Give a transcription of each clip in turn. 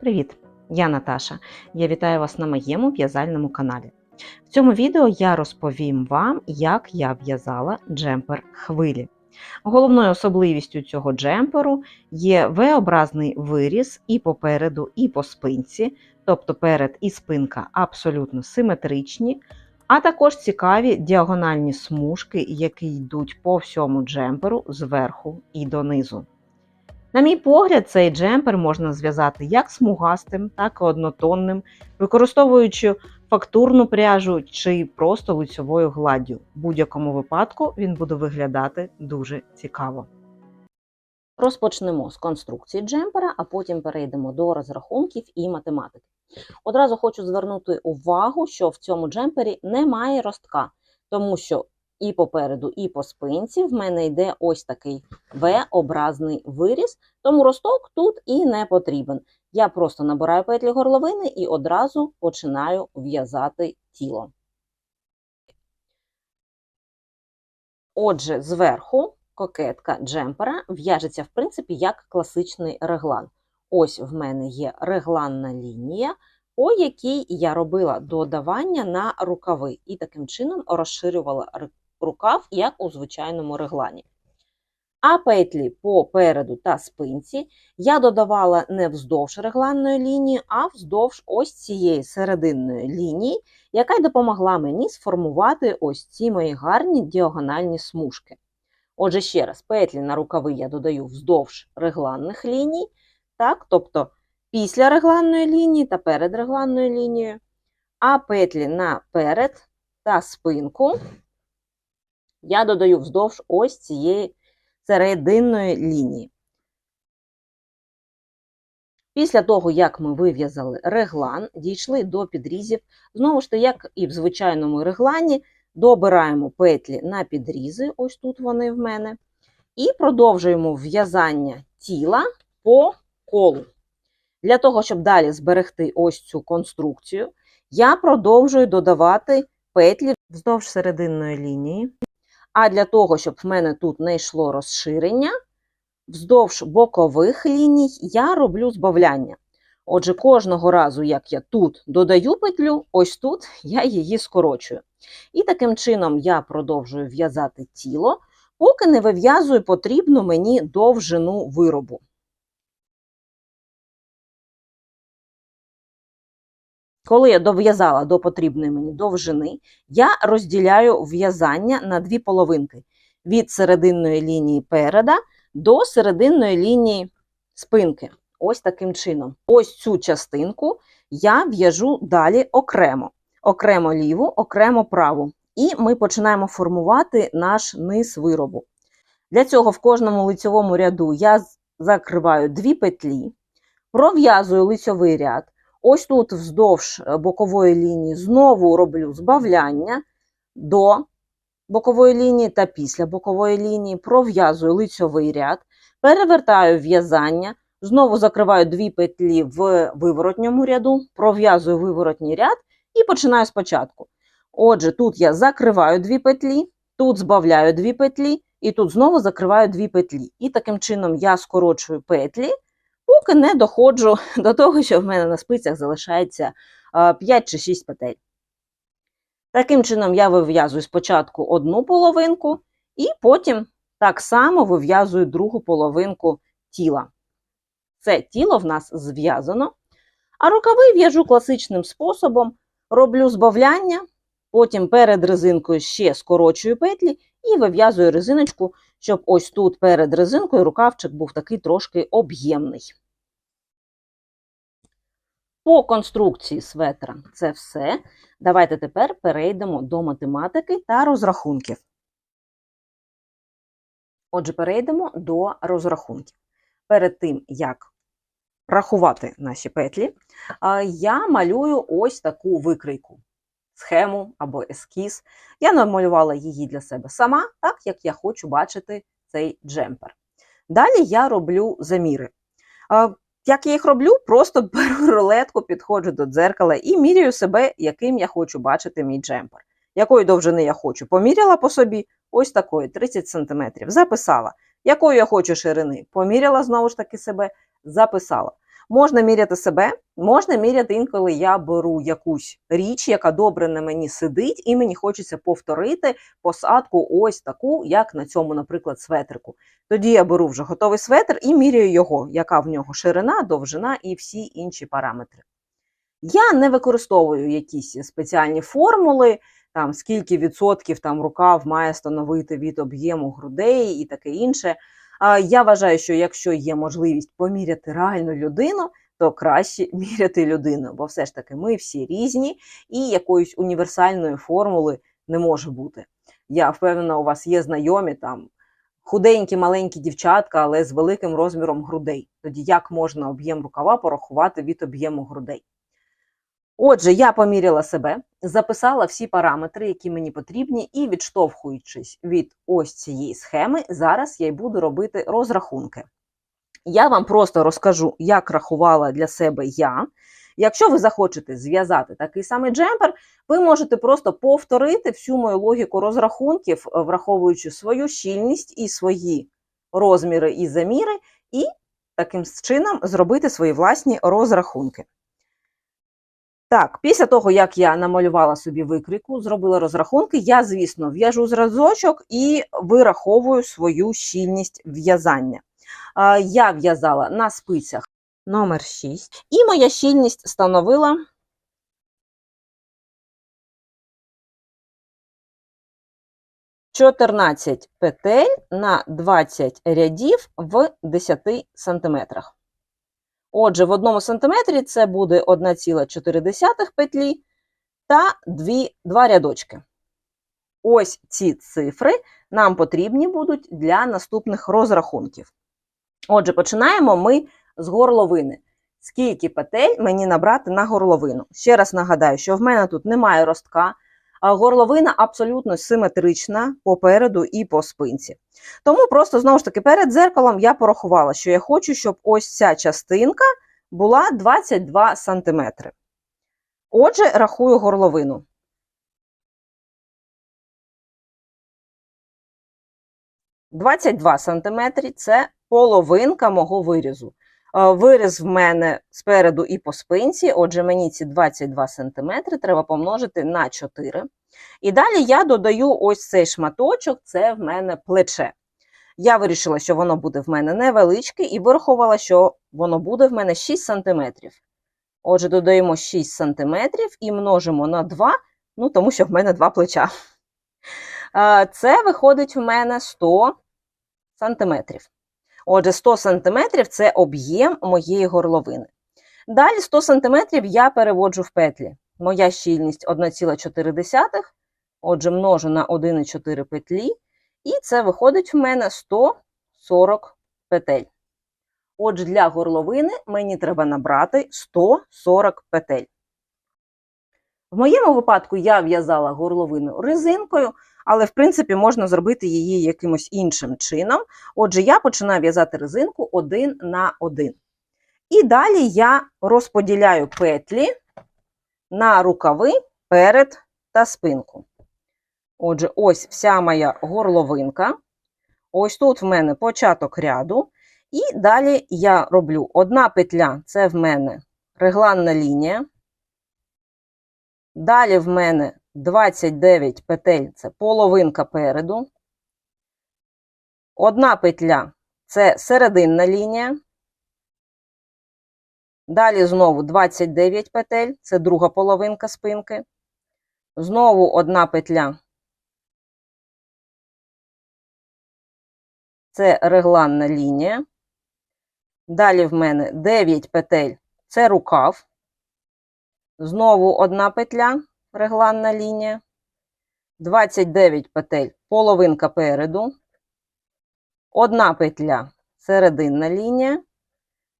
Привіт! Я Наташа. Я вітаю вас на моєму в'язальному каналі. В цьому відео я розповім вам, як я в'язала джемпер хвилі. Головною особливістю цього джемперу є V-образний виріз і попереду, і по спинці, тобто перед і спинка абсолютно симетричні, а також цікаві діагональні смужки, які йдуть по всьому джемперу зверху і донизу. На мій погляд, цей джемпер можна зв'язати як смугастим, так і однотонним, використовуючи фактурну пряжу чи просто лицьовою гладдю. В будь-якому випадку він буде виглядати дуже цікаво. Розпочнемо з конструкції джемпера, а потім перейдемо до розрахунків і математики. Одразу хочу звернути увагу, що в цьому джемпері немає ростка, тому що і попереду, і по спинці в мене йде ось такий V-образний виріз, тому росток тут і не потрібен. Я просто набираю петлі горловини і одразу починаю в'язати тіло. Отже, зверху кокетка джемпера в'яжеться, в принципі, як класичний реглан. Ось в мене є регланна лінія, по якій я робила додавання на рукави і таким чином розширювала рукав, як у звичайному реглані. А петлі по переду та спинці я додавала не вздовж регланної лінії, а вздовж ось цієї серединної лінії, яка й допомогла мені сформувати ось ці мої гарні діагональні смужки. Отже, ще раз, петлі на рукави я додаю вздовж регланних ліній, так, тобто після регланної лінії та перед регланною лінією, а петлі на перед та спинку я додаю вздовж ось цієї серединної лінії. Після того, як ми вив'язали реглан, дійшли до підрізів, знову ж таки, як і в звичайному реглані, добираємо петлі на підрізи, ось тут вони в мене, і продовжуємо в'язання тіла по колу. Для того, щоб далі зберегти ось цю конструкцію, я продовжую додавати петлі вздовж серединної лінії. А для того, щоб в мене тут не йшло розширення, вздовж бокових ліній я роблю збавляння. Отже, кожного разу, як я тут додаю петлю, ось тут я її скорочую. І таким чином я продовжую в'язати тіло, поки не вив'язую потрібну мені довжину виробу. Коли я дов'язала до потрібної мені довжини, я розділяю в'язання на дві половинки від серединної лінії переда до серединної лінії спинки. Ось таким чином. Ось цю частинку я в'яжу далі окремо. Окремо ліву, окремо праву. І ми починаємо формувати наш низ виробу. Для цього в кожному лицьовому ряду я закриваю дві петлі, пров'язую лицьовий ряд. Ось тут вздовж е, бокової лінії знову роблю збавляння до бокової лінії та після бокової лінії, пров'язую лицьовий ряд, перевертаю в'язання, знову закриваю дві петлі в виворотньому ряду, пров'язую виворотній ряд і починаю спочатку. Отже, тут я закриваю дві петлі, тут збавляю дві петлі, і тут знову закриваю дві петлі. І таким чином я скорочую петлі поки не доходжу до того, що в мене на спицях залишається 5 чи 6 петель. Таким чином, я вив'язую спочатку одну половинку, і потім так само вив'язую другу половинку тіла. Це тіло в нас зв'язано. А рукави в'яжу класичним способом, роблю збавляння, потім перед резинкою ще скорочую петлі і вив'язую резиночку, щоб ось тут перед резинкою рукавчик був такий трошки об'ємний. По конструкції светра це все. Давайте тепер перейдемо до математики та розрахунків. Отже, перейдемо до розрахунків. Перед тим, як рахувати наші петлі, я малюю ось таку викрийку, схему або ескіз. Я намалювала її для себе сама, так як я хочу бачити цей джемпер. Далі я роблю заміри. Як я їх роблю, просто беру рулетку, підходжу до дзеркала і міряю себе, яким я хочу бачити мій джемпер. Якої довжини я хочу. Поміряла по собі ось такої 30 см. Записала. Якої я хочу ширини. Поміряла знову ж таки себе, записала. Можна міряти себе, можна міряти інколи я беру якусь річ, яка добре на мені сидить, і мені хочеться повторити посадку ось таку, як на цьому, наприклад, светрику. Тоді я беру вже готовий светр і міряю його, яка в нього ширина, довжина і всі інші параметри. Я не використовую якісь спеціальні формули, там скільки відсотків там рукав має становити від об'єму грудей і таке інше. Я вважаю, що якщо є можливість поміряти реальну людину, то краще міряти людину, бо все ж таки ми всі різні, і якоїсь універсальної формули не може бути. Я впевнена, у вас є знайомі там худенькі, маленькі дівчатка, але з великим розміром грудей. Тоді як можна об'єм рукава порахувати від об'єму грудей? Отже, я поміряла себе, записала всі параметри, які мені потрібні, і відштовхуючись від ось цієї схеми, зараз я й буду робити розрахунки. Я вам просто розкажу, як рахувала для себе я. Якщо ви захочете зв'язати такий самий джемпер, ви можете просто повторити всю мою логіку розрахунків, враховуючи свою щільність і свої розміри і заміри, і таким чином зробити свої власні розрахунки. Так, після того, як я намалювала собі викрику, зробила розрахунки, я, звісно, в'яжу зразочок і вираховую свою щільність в'язання. Я в'язала на спицях номер 6, і моя щільність становила чотирнадцять петель на 20 рядів в 10 сантиметрах. Отже, в одному сантиметрі це буде 1,4 петлі та 2, 2 рядочки. Ось ці цифри нам потрібні будуть для наступних розрахунків. Отже, починаємо ми з горловини. Скільки петель мені набрати на горловину? Ще раз нагадаю, що в мене тут немає ростка, горловина абсолютно симетрична попереду і по спинці. Тому просто, знову ж таки, перед дзеркалом я порахувала, що я хочу, щоб ось ця частинка була 22 см. Отже, рахую горловину. «22 см – це половинка мого вирізу. Е, Виріз в мене спереду і по спинці, отже, мені ці 22 см треба помножити на 4. І далі я додаю ось цей шматочок, це в мене плече. Я вирішила, що воно буде в мене невеличке, і вирахувала, що воно буде в мене 6 см. Отже, додаємо 6 см і множимо на 2, ну, тому що в мене два плеча. Е, Це виходить в мене 100 см. Отже, 100 см це об'єм моєї горловини. Далі 100 см я переводжу в петлі. Моя щільність 1,4, отже, множу на 1,4 петлі, і це виходить в мене 140 петель. Отже, для горловини мені треба набрати 140 петель. В моєму випадку я в'язала горловину резинкою, але, в принципі, можна зробити її якимось іншим чином. Отже, я починаю в'язати резинку один на один. І далі я розподіляю петлі на рукави перед та спинку. Отже, ось вся моя горловинка. Ось тут в мене початок ряду. І далі я роблю одна петля це в мене регланна лінія. Далі в мене 29 петель це половинка переду. Одна петля це серединна лінія. Далі знову 29 петель, це друга половинка спинки. Знову одна петля. Це регланна лінія. Далі в мене 9 петель це рукав. Знову одна петля, регланна лінія. 29 петель половинка переду. Одна петля серединна лінія.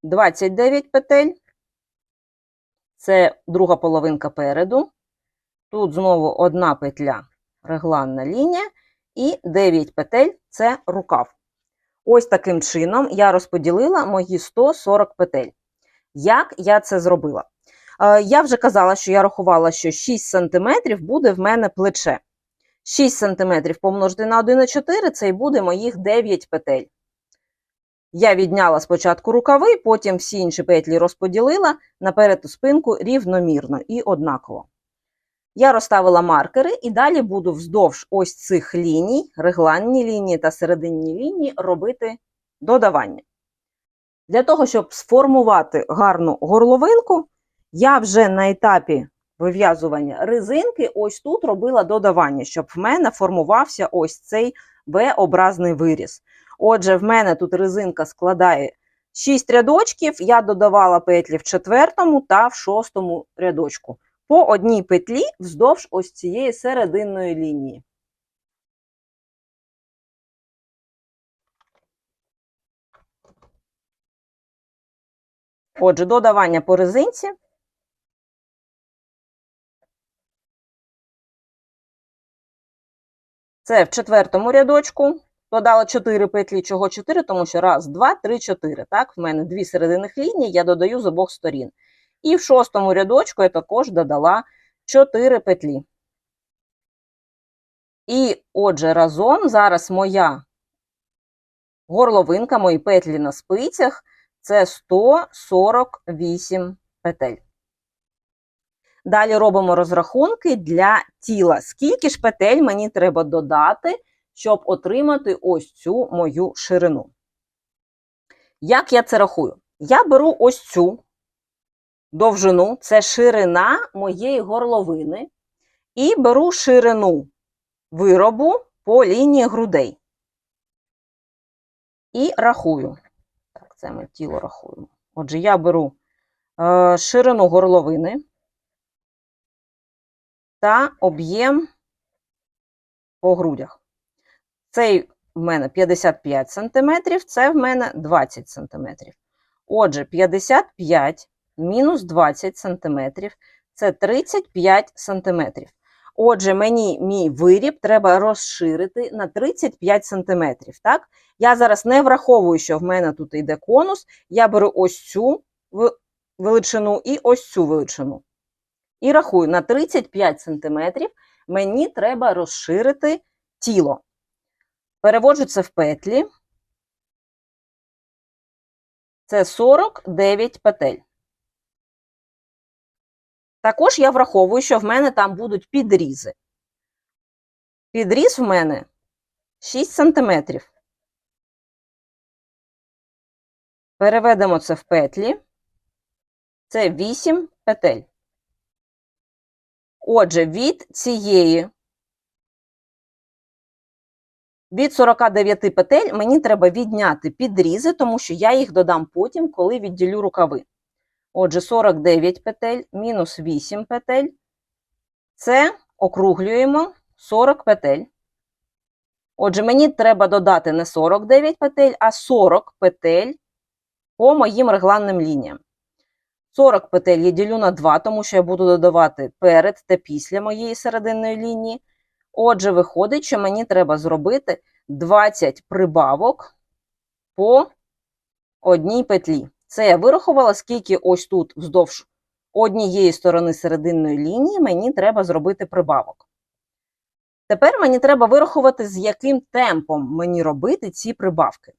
29 петель. Це друга половинка переду. Тут знову одна петля регланна лінія. І 9 петель це рукав. Ось таким чином я розподілила мої 140 петель. Як я це зробила? Е, Я вже казала, що я рахувала, що 6 см буде в мене плече. 6 см помножити на 1,4 це і буде моїх 9 петель. Я відняла спочатку рукави, потім всі інші петлі розподілила наперед у спинку рівномірно і однаково. Я розставила маркери і далі буду вздовж ось цих ліній, регланні лінії та серединні лінії робити додавання. Для того, щоб сформувати гарну горловинку, я вже на етапі вив'язування резинки ось тут робила додавання, щоб в мене формувався ось цей V-образний виріз. Отже, в мене тут резинка складає 6 рядочків, я додавала петлі в четвертому та в шостому рядочку. По одній петлі вздовж ось цієї серединної лінії. Отже, додавання по резинці. Це в четвертому рядочку. Додала 4 петлі. Чого 4? Тому що раз, два, три, чотири. Так, в мене дві серединних лінії, я додаю з обох сторін. І в шостому рядочку я також додала 4 петлі. І отже, разом зараз моя горловинка, мої петлі на спицях це 148 петель. Далі робимо розрахунки для тіла. Скільки ж петель мені треба додати, щоб отримати ось цю мою ширину? Як я це рахую? Я беру ось цю довжину, це ширина моєї горловини, і беру ширину виробу по лінії грудей. І рахую. Так, це ми тіло рахуємо. Отже, я беру е, ширину горловини та об'єм по грудях. Цей в мене 55 см, це в мене 20 см. Отже, 55 мінус 20 см це 35 см. Отже, мені мій виріб треба розширити на 35 см. Так? Я зараз не враховую, що в мене тут йде конус. Я беру ось цю величину і ось цю величину. І рахую, на 35 см мені треба розширити тіло. Переводжу це в петлі. Це 49 петель. Також я враховую, що в мене там будуть підрізи. Підріз в мене 6 см. Переведемо це в петлі. Це 8 петель. Отже, від цієї, від 49 петель мені треба відняти підрізи, тому що я їх додам потім, коли відділю рукави. Отже, 49 петель мінус 8 петель. Це округлюємо 40 петель. Отже, мені треба додати не 49 петель, а 40 петель по моїм регланним лініям. 40 петель я ділю на 2, тому що я буду додавати перед та після моєї серединної лінії. Отже, виходить, що мені треба зробити 20 прибавок по одній петлі. Це я вирахувала, скільки ось тут вздовж однієї сторони серединної лінії мені треба зробити прибавок. Тепер мені треба вирахувати, з яким темпом мені робити ці прибавки.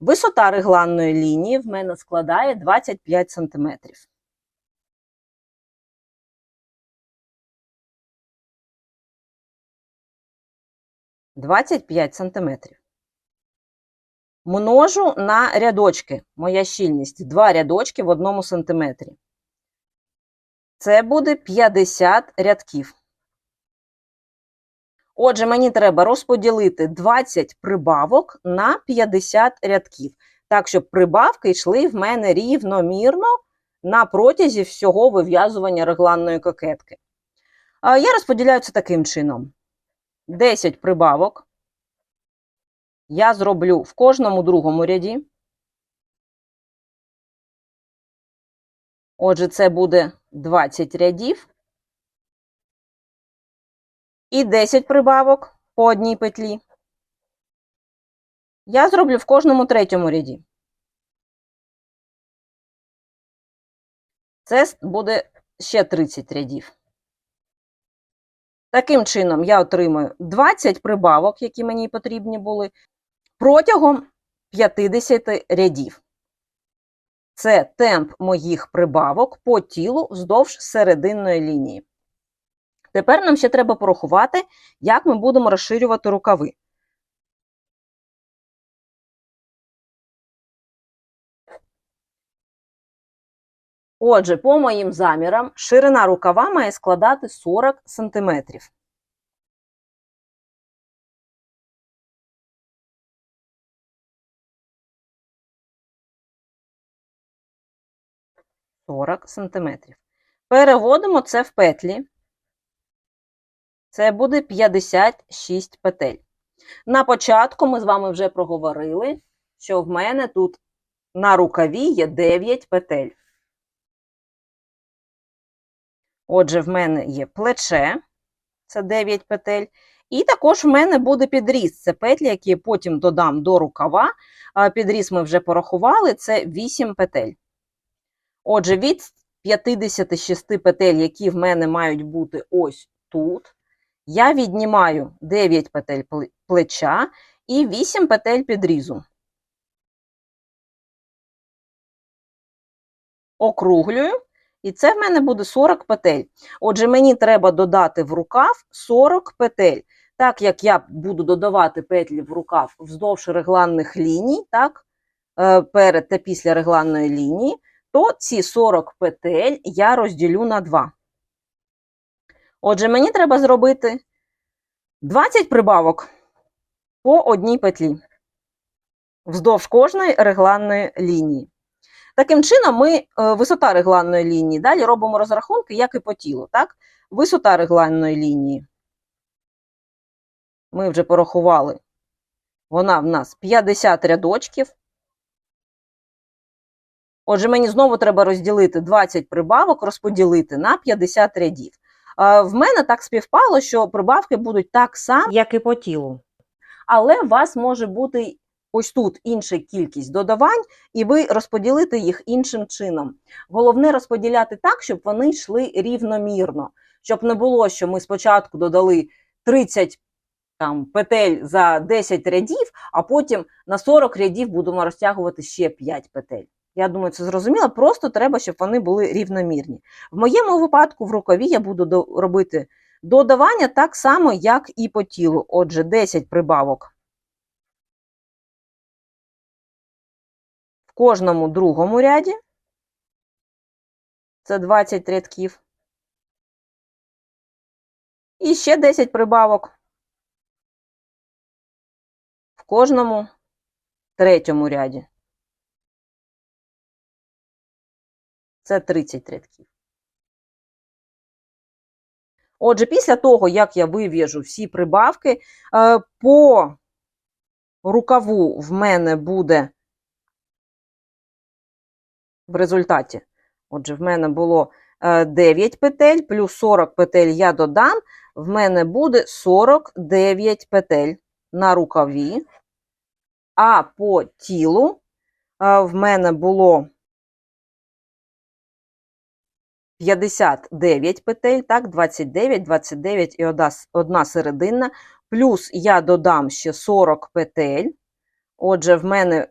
Висота регланної лінії в мене складає 25 см. Двадцять п'ять сантиметрів. Множу на рядочки. Моя щільність два рядочки в одному сантиметрі. Це буде 50 рядків. Отже, мені треба розподілити 20 прибавок на 50 рядків. Так, щоб прибавки йшли в мене рівномірно на протязі всього вив'язування регланної кокетки. Я розподіляю це таким чином: 10 прибавок я зроблю в кожному другому ряді. Отже, це буде 20 рядів і 10 прибавок по одній петлі. Я зроблю в кожному третьому ряді. Це буде ще 30 рядів. Таким чином, я отримую 20 прибавок, які мені потрібні були, протягом 50 рядів. Це темп моїх прибавок по тілу вздовж серединної лінії. Тепер нам ще треба порахувати, як ми будемо розширювати рукави. Отже, по моїм замірам, ширина рукава має складати 40 см. Сорок сантиметрів. Переводимо це в петлі. Це буде 56 петель. На початку ми з вами вже проговорили, що в мене тут на рукаві є 9 петель. Отже, в мене є плече, це 9 петель. І також в мене буде підріз. Це петлі, які я потім додам до рукава. Підріз ми вже порахували, це 8 петель. Отже, від 56 петель, які в мене мають бути ось тут, я віднімаю 9 петель плеча і 8 петель підрізу. Округлюю, і це в мене буде 40 петель. Отже, мені треба додати в рукав 40 петель. Так як я буду додавати петлі в рукав вздовж регланних ліній, так, е, перед та після регланної лінії, то ці 40 петель я розділю на 2. Отже, мені треба зробити 20 прибавок по одній петлі вздовж кожної регланної лінії. Таким чином, ми е, висота регланної лінії. Далі робимо розрахунки, як і по тілу. Так? Висота регланної лінії. Ми вже порахували. Вона в нас 50 рядочків. Отже, мені знову треба розділити 20 прибавок, розподілити на 50 рядів. В мене так співпало, що прибавки будуть так само, як і по тілу. Але у вас може бути ось тут інша кількість додавань, і ви розподілите їх іншим чином. Головне розподіляти так, щоб вони йшли рівномірно, щоб не було, що ми спочатку додали 30 там, петель за 10 рядів, а потім на 40 рядів будемо розтягувати ще 5 петель. Я думаю, це зрозуміло. Просто треба, щоб вони були рівномірні. В моєму випадку в рукаві я буду робити додавання так само, як і по тілу. Отже, 10 прибавок в кожному другому ряді. Це 20 рядків. І ще 10 прибавок в кожному третьому ряді. Це 30 рядків. Отже, після того, як я вив'яжу всі прибавки, е, по рукаву в мене буде в результаті. Отже, в мене було е, 9 петель, плюс 40 петель я додам, в мене буде 49 петель на рукаві, а по тілу е, в мене було 59 петель, так, 29, 29 і одна серединна. Плюс я додам ще 40 петель. Отже, в мене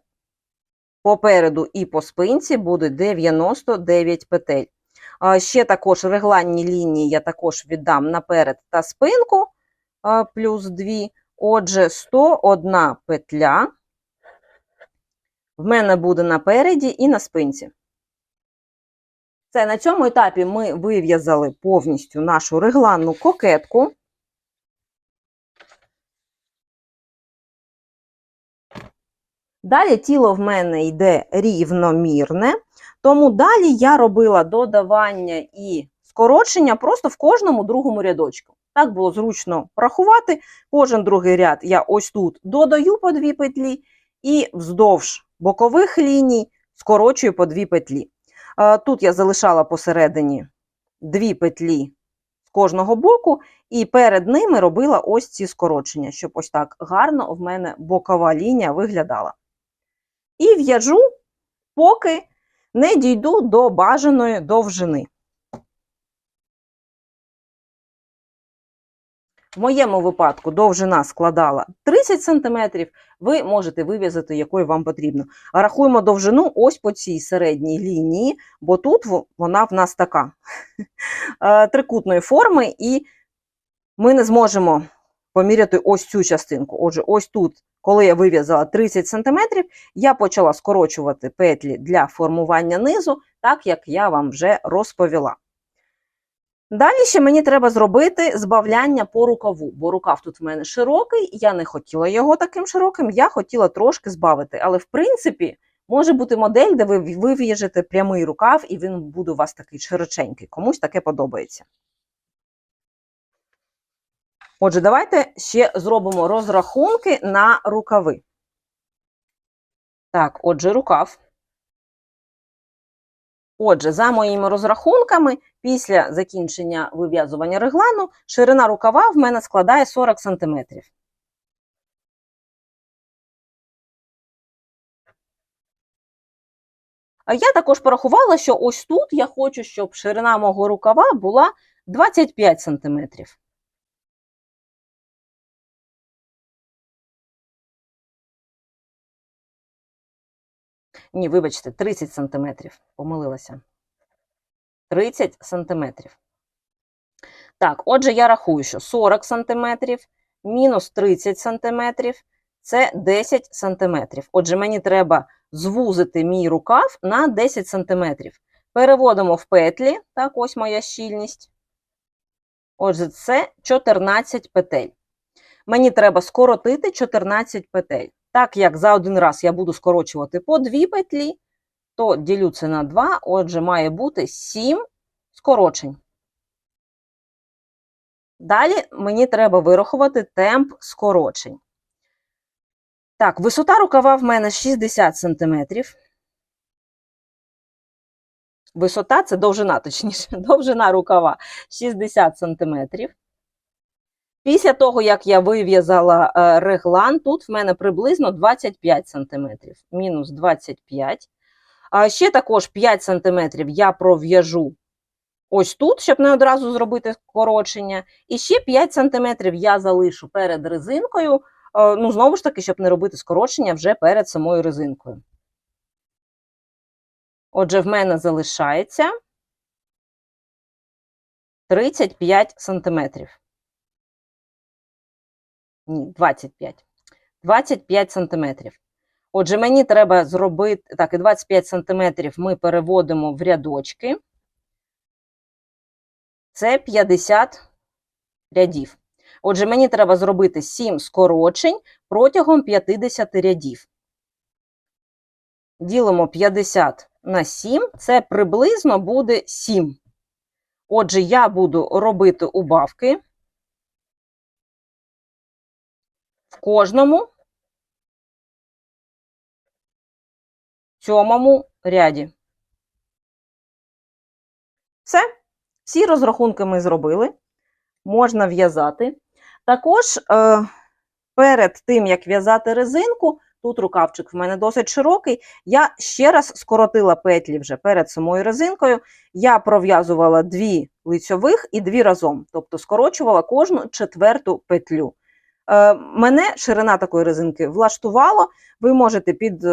попереду і по спинці буде 99 петель. Ще також регланні лінії я також віддам наперед та спинку, плюс 2. Отже, 101 петля в мене буде напереді і на спинці. Це на цьому етапі ми вив'язали повністю нашу регланну кокетку. Далі тіло в мене йде рівномірне, тому далі я робила додавання і скорочення просто в кожному другому рядочку. Так було зручно рахувати. Кожен другий ряд я ось тут додаю по дві петлі і вздовж бокових ліній скорочую по дві петлі. Е, Тут я залишала посередині дві петлі з кожного боку, і перед ними робила ось ці скорочення, щоб ось так гарно в мене бокова лінія виглядала. І в'яжу, поки не дійду до бажаної довжини. В моєму випадку довжина складала 30 см, ви можете вив'язати, якою вам потрібно. Рахуємо довжину ось по цій середній лінії, бо тут вона в нас така е, трикутної форми, і ми не зможемо поміряти ось цю частинку. Отже, ось тут, коли я вив'язала 30 см, я почала скорочувати петлі для формування низу, так як я вам вже розповіла. Далі ще мені треба зробити збавляння по рукаву, бо рукав тут в мене широкий, я не хотіла його таким широким, я хотіла трошки збавити. Але, в принципі, може бути модель, де ви вив'яжете прямий рукав, і він буде у вас такий широченький. Комусь таке подобається. Отже, давайте ще зробимо розрахунки на рукави. Так, отже, рукав. Отже, за моїми розрахунками, після закінчення вив'язування реглану, ширина рукава в мене складає 40 см. Я також порахувала, що ось тут я хочу, щоб ширина мого рукава була 25 см. Ні, вибачте, 30 см. Помилилася. 30 см. Так, отже, я рахую, що 40 см мінус 30 см це 10 см. Отже, мені треба звузити мій рукав на 10 см. Переводимо в петлі, так, ось моя щільність. Отже, це 14 петель. Мені треба скоротити 14 петель. Так як за один раз я буду скорочувати по 2 петлі, то ділю це на 2, отже, має бути 7 скорочень. Далі мені треба вирахувати темп скорочень. Так, висота рукава в мене 60 см. Висота це довжина, точніше, довжина рукава 60 см. Після того, як я вив'язала е, реглан, тут в мене приблизно 25 см. Мінус 25. А ще також 5 см я пров'яжу ось тут, щоб не одразу зробити скорочення. І ще 5 см я залишу перед резинкою. е, Ну, знову ж таки, щоб не робити скорочення вже перед самою резинкою. Отже, в мене залишається 35 сантиметрів. Ні, 25. 25 сантиметрів. Отже, мені треба зробити. Так, і 25 сантиметрів ми переводимо в рядочки. Це 50 рядів. Отже, мені треба зробити 7 скорочень протягом 50 рядів. Ділимо 50 на 7, це приблизно буде 7. Отже, я буду робити убавки кожному сьомому ряді. Все, всі розрахунки ми зробили. Можна в'язати. Також е, перед тим, як в'язати резинку, тут рукавчик в мене досить широкий, я ще раз скоротила петлі вже перед самою резинкою. Я пров'язувала дві лицьових і дві разом, тобто скорочувала кожну четверту петлю. Е, мене ширина такої резинки влаштувала, ви можете під,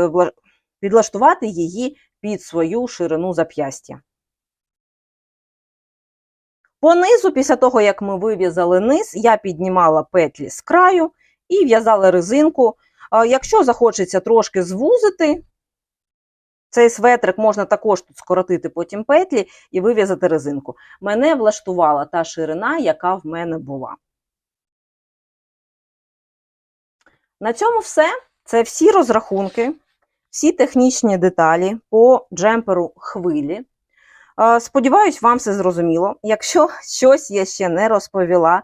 підлаштувати її під свою ширину зап'ястя. По низу, після того, як ми вив'язали низ, я піднімала петлі з краю і в'язала резинку. Якщо захочеться трошки звузити, цей светрик можна також тут скоротити потім петлі і вив'язати резинку. Мене влаштувала та ширина, яка в мене була. На цьому все. Це всі розрахунки, всі технічні деталі по джемперу хвилі. Сподіваюсь, вам все зрозуміло. Якщо щось я ще не розповіла,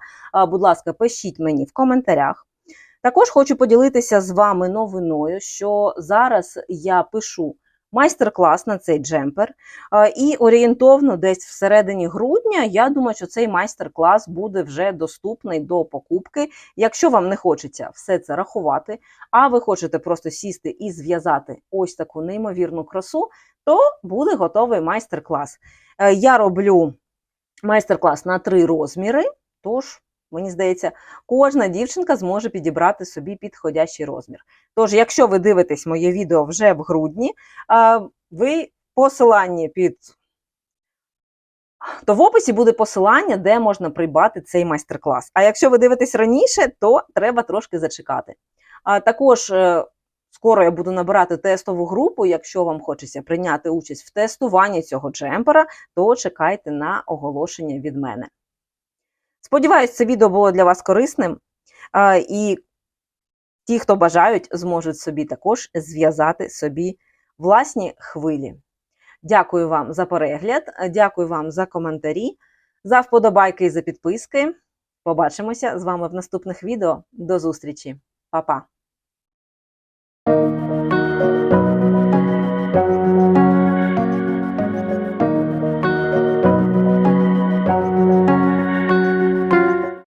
будь ласка, пишіть мені в коментарях. Також хочу поділитися з вами новиною, що зараз я пишу майстер-клас на цей джемпер. І орієнтовно десь всередині грудня, я думаю, що цей майстер-клас буде вже доступний до покупки. Якщо вам не хочеться все це рахувати, а ви хочете просто сісти і зв'язати ось таку неймовірну красу, то буде готовий майстер-клас. Е, Я роблю майстер-клас на три розміри, тож Мені здається, кожна дівчинка зможе підібрати собі підходящий розмір. Тож, якщо ви дивитесь моє відео вже в грудні, ви в посиланні під то в описі буде посилання, де можна придбати цей майстер-клас. А якщо ви дивитесь раніше, то треба трошки зачекати. А також е, скоро я буду набирати тестову групу. Якщо вам хочеться прийняти участь в тестуванні цього джемпера, то чекайте на оголошення від мене. Сподіваюсь, це відео було для вас корисним. І ті, хто бажають, зможуть собі також зв'язати собі власні хвилі. Дякую вам за перегляд, дякую вам за коментарі, за вподобайки і за підписки. Побачимося з вами в наступних відео. До зустрічі, Па-па!